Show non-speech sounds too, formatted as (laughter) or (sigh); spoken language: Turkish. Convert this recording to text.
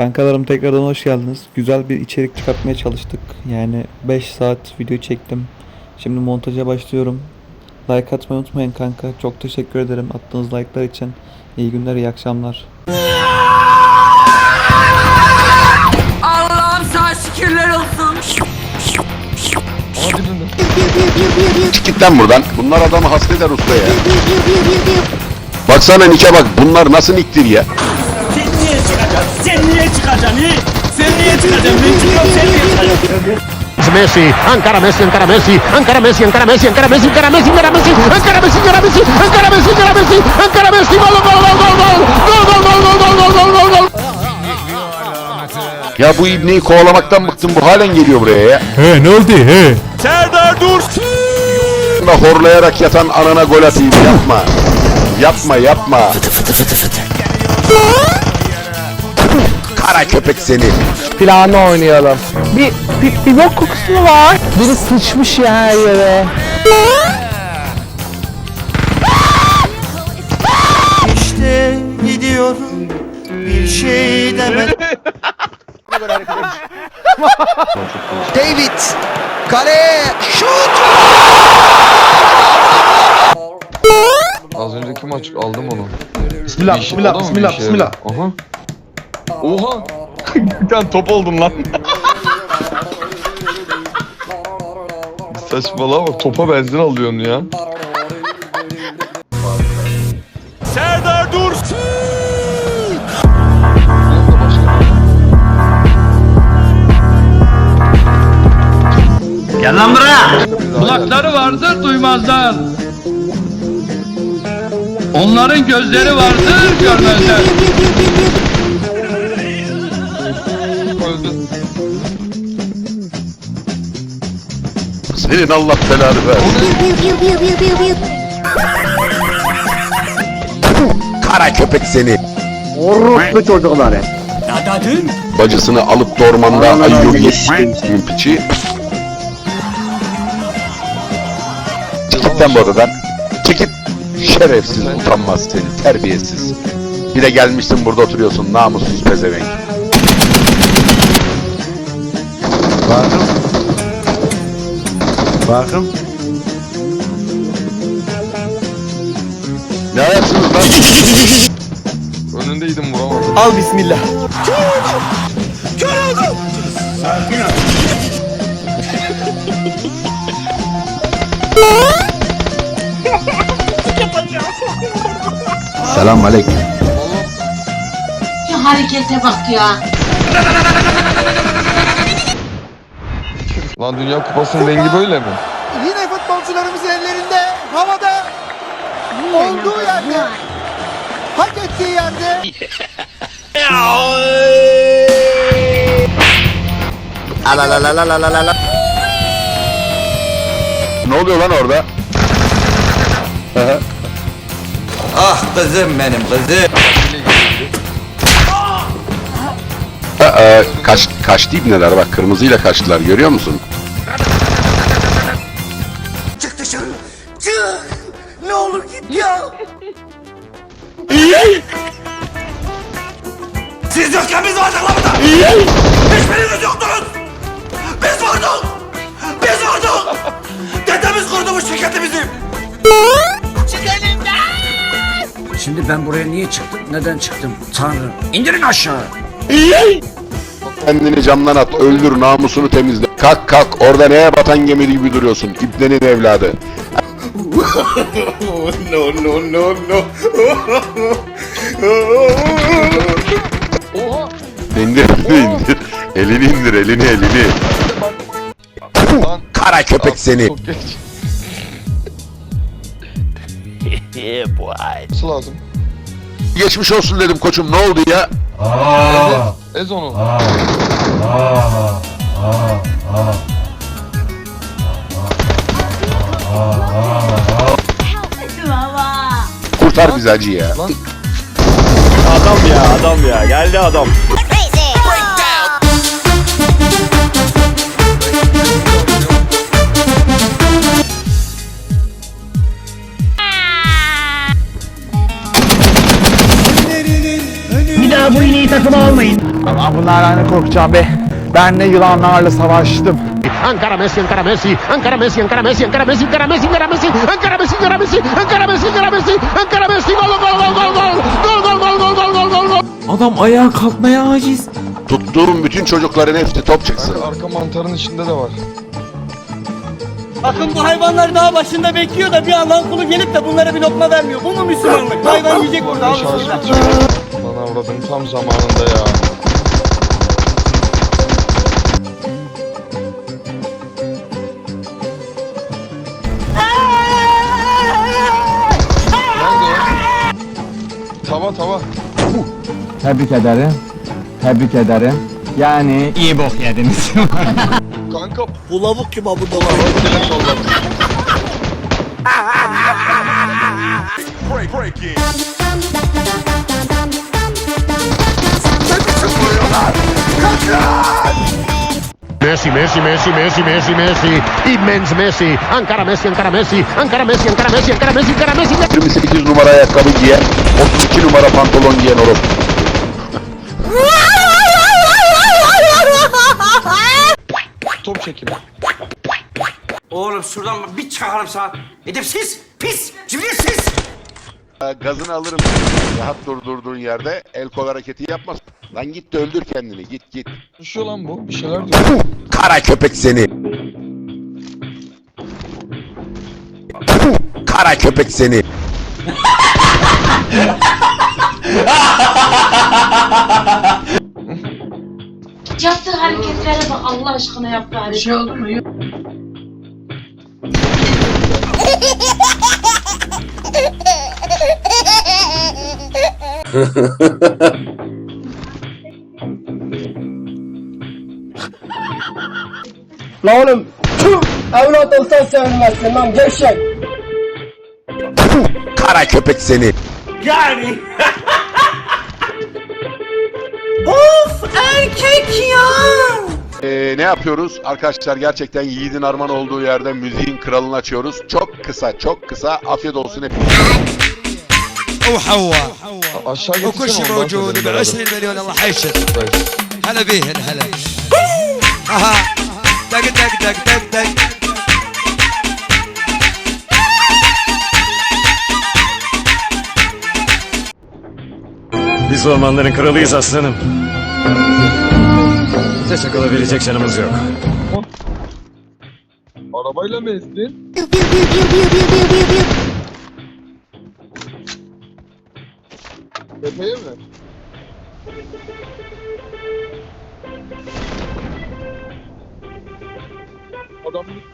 Kankalarım tekrardan hoş geldiniz. Güzel bir içerik çıkartmaya çalıştık. Yani 5 saat video çektim. Şimdi montaja başlıyorum. Like atmayı unutmayın kanka. Çok teşekkür ederim attığınız like'lar için. İyi günler, iyi akşamlar. Allah'ım sana şükürler olsun. Çık git lan buradan. Bunlar adamı hasteder usta ya. Baksana Nike bak bunlar nasıl niktir ya. Niye çıkacaksın? Sen niye çıkacaksın? Ben çıkıyorum sen niye çıkacaksın? Messi, ancora Messi, ancora Messi, ancora Messi, ancora Messi, ancora Messi, ancora Messi, ancora Messi, ancora Messi, ancora Messi, ancora Messi, ancora Messi, ancora Messi, gol, gol, gol, gol, gol, gol, gol, gol, gol, gol, gol, gol, gol. Ya bu ibneyi kovalamaktan bıktım bu halen geliyor buraya ya. He ne oldu he? Serdar. Buna horlayarak yatan anana gol atayım yapma. Yapma yapma. Kara köpek seni. Planı oynayalım. Bir, bir, bir bok kokusu mu var? Biri sıçmış ya her yere. İşte gidiyorum bir şey demedim. (laughs) David kale şut Az önceki maç aldım onu. Bismillah, Bir işe- bismillah, o da mı bir bismillah, bismillah. Aha. Oha. (laughs) tane top oldum lan. (laughs) Saçmalama topa benzin alıyorsun ya. Serdar Dursun. Gel lan buraya. Kulakları vardır duymazlar. Onların gözleri vardır görmezler. Senin Allah belanı ver. Kara köpek seni. Orospu çocukları. Bacısını alıp da ormanda ayıyor yetiştiğin piçi. Çık git lan bu odadan. Çık git. Şerefsiz utanmaz seni terbiyesiz. Bir de gelmişsin burada oturuyorsun namussuz pezevenk. Bakın. Ne ayaksınız lan? (laughs) Önündeydim vuramadım. Al bismillah. Selam aleyküm. Şu harekete bak ya. Lan Dünya Kupası'nın rengi böyle mi? Yine futbolcularımız ellerinde havada olduğu yerde. hak ettiği yerde. (laughs) Ne oluyor lan orada? Ah kızım benim kızım. Aa, kaç, kaçtı ibneler bak kırmızıyla kaçtılar görüyor musun? Dışarı çık! Ne olur git ya. Siz yokken biz vardık lan burada. Hiçbiriniz yoktunuz. Biz vardık Biz vardık Dedemiz kurdu bu şirketi bizim Şimdi ben buraya niye çıktım? Neden çıktım? Tanrım. İndirin aşağı. Kendini camdan at öldür namusunu temizle. Kalk kalk orada neye batan gemi gibi duruyorsun İbnenin evladı. (laughs) Oha. İndir indir. Elini indir elini elini. Lan. Kara köpek seni. Çok geç. (laughs) Nasıl lazım? Geçmiş olsun dedim koçum ne oldu ya? Ez, ez onu. Baba. Kurtar bizi acı ya. Adam ya adam ya geldi adam. Bir daha bu ineği takıma almayın. Ama bunlardan ne korkacağım be. Ben ne yılanlarla savaştım. Ankara Messi, Ankara Messi, Ankara Messi, Ankara Messi, Ankara Messi, Ankara Messi, Ankara Messi, Ankara Messi, Ankara Messi, Ankara Messi, Ankara Messi, Ankara Messi, gol gol gol gol gol, gol gol gol gol gol gol gol gol. Adam ayağa kalkmaya aciz. Tuttuğum bütün çocukların hepsi top çıksın. Arka mantarın içinde de var. Bakın bu hayvanlar daha başında bekliyor da bir Allah'ın kulu gelip de bunlara bir lokma vermiyor. Bu mu Müslümanlık? Hayvan yiyecek burada. Lan avradım tam zamanında ya. Tava tava. Tebrik ederim. Tebrik ederim. Yani iyi bok yediniz. Kanka Bu lavuk kim abi burada Telef salladı. Messi, Messi, Messi, Messi, Messi, Messi, immens Messi, Ankara Messi, Ankara Messi, Ankara Messi, Ankara Messi, Ankara Messi, Ankara Messi, 28 numara ayakkabı giyen, 32 numara pantolon giyen orospu. Top çekimi. Oğlum şuradan bir çakarım sana. Edepsiz, pis, cibriyetsiz. Gazını alırım. Rahat dur durduğun yerde el kol hareketi yapmaz. Lan git de öldür kendini git git. Düşüyor lan bu. Bir şeyler diyor. Kara köpek seni. Kara köpek seni. Yaptığı hareketlere bak Allah aşkına yaptığı hareket. Bir şey oldu (laughs) La oğlum tüh, evlat olsan sevilmezsin lan gevşek. Kara köpek seni. Yani. (laughs) of erkek ya. Ee, ne yapıyoruz? Arkadaşlar gerçekten Yiğit'in armağan olduğu yerde müziğin kralını açıyoruz. Çok kısa, çok kısa. Afiyet olsun hepinize. Oh, Havva. getirsene وكل شيء ondan موجود sonra ب beraber. 20 مليون الله حيشر Evet. هلا بيهن هلا اها دق دق دق دق دق Biz ormanların kralıyız aslanım. Bize çakılabilecek canımız yok. Arabayla mı ezdin? Beleza? Ó, Dominique.